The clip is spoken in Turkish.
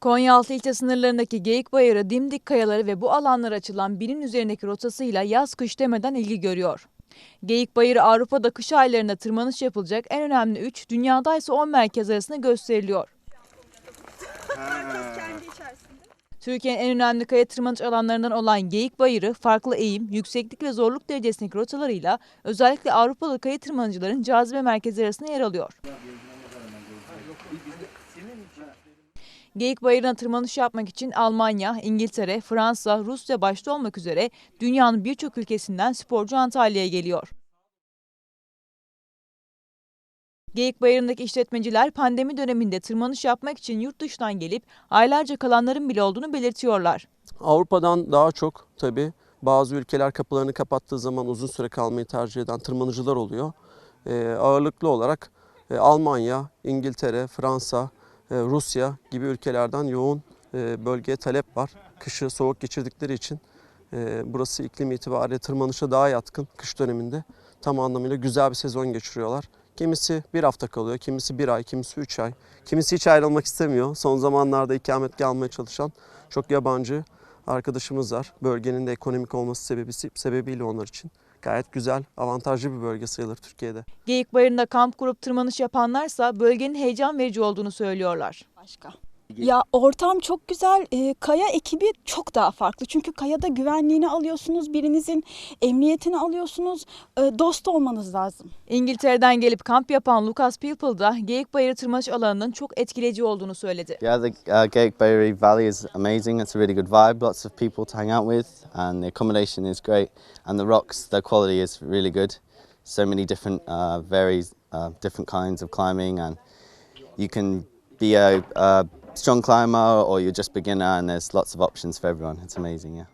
Konyaaltı ilçe sınırlarındaki Geyik Bayırı, dimdik kayaları ve bu alanlara açılan binin üzerindeki rotasıyla yaz kış demeden ilgi görüyor. Geyik Bayırı Avrupa'da kış aylarında tırmanış yapılacak en önemli 3, dünyada ise 10 merkez arasında gösteriliyor. Türkiye'nin en önemli kaya tırmanış alanlarından olan Geyik Bayırı, farklı eğim, yükseklik ve zorluk derecesindeki rotalarıyla özellikle Avrupalı kaya tırmanıcıların cazibe merkezi arasında yer alıyor. Geyik Bayırı'na tırmanış yapmak için Almanya, İngiltere, Fransa, Rusya başta olmak üzere dünyanın birçok ülkesinden sporcu Antalya'ya geliyor. Geyik Bayırı'ndaki işletmeciler pandemi döneminde tırmanış yapmak için yurt dışından gelip aylarca kalanların bile olduğunu belirtiyorlar. Avrupa'dan daha çok tabii bazı ülkeler kapılarını kapattığı zaman uzun süre kalmayı tercih eden tırmanıcılar oluyor. Ee, ağırlıklı olarak e, Almanya, İngiltere, Fransa, Rusya gibi ülkelerden yoğun e, bölgeye talep var. Kışı soğuk geçirdikleri için e, burası iklim itibariyle tırmanışa daha yatkın kış döneminde. Tam anlamıyla güzel bir sezon geçiriyorlar. Kimisi bir hafta kalıyor, kimisi bir ay, kimisi üç ay. Kimisi hiç ayrılmak istemiyor. Son zamanlarda ikametgah almaya çalışan çok yabancı arkadaşımız var. Bölgenin de ekonomik olması sebebi, sebebiyle onlar için gayet güzel, avantajlı bir bölge sayılır Türkiye'de. Geyik Bayırı'nda kamp kurup tırmanış yapanlarsa bölgenin heyecan verici olduğunu söylüyorlar. Başka. Ya ortam çok güzel. Ee, kaya ekibi çok daha farklı. Çünkü kayada güvenliğini alıyorsunuz. Birinizin emniyetini alıyorsunuz. Ee, dost olmanız lazım. İngiltere'den gelip kamp yapan Lucas People da Geyik Bayırı tırmanış alanının çok etkileyici olduğunu söyledi. Yeah, the uh, Gate Bayou Valley is amazing. It's a really good vibe. Lots of people to hang out with, and the accommodation is great. And the rocks, the quality is really good. So many different, uh, very uh, different kinds of climbing, and you can be a, a strong climber or you're just beginner, and there's lots of options for everyone. It's amazing, yeah.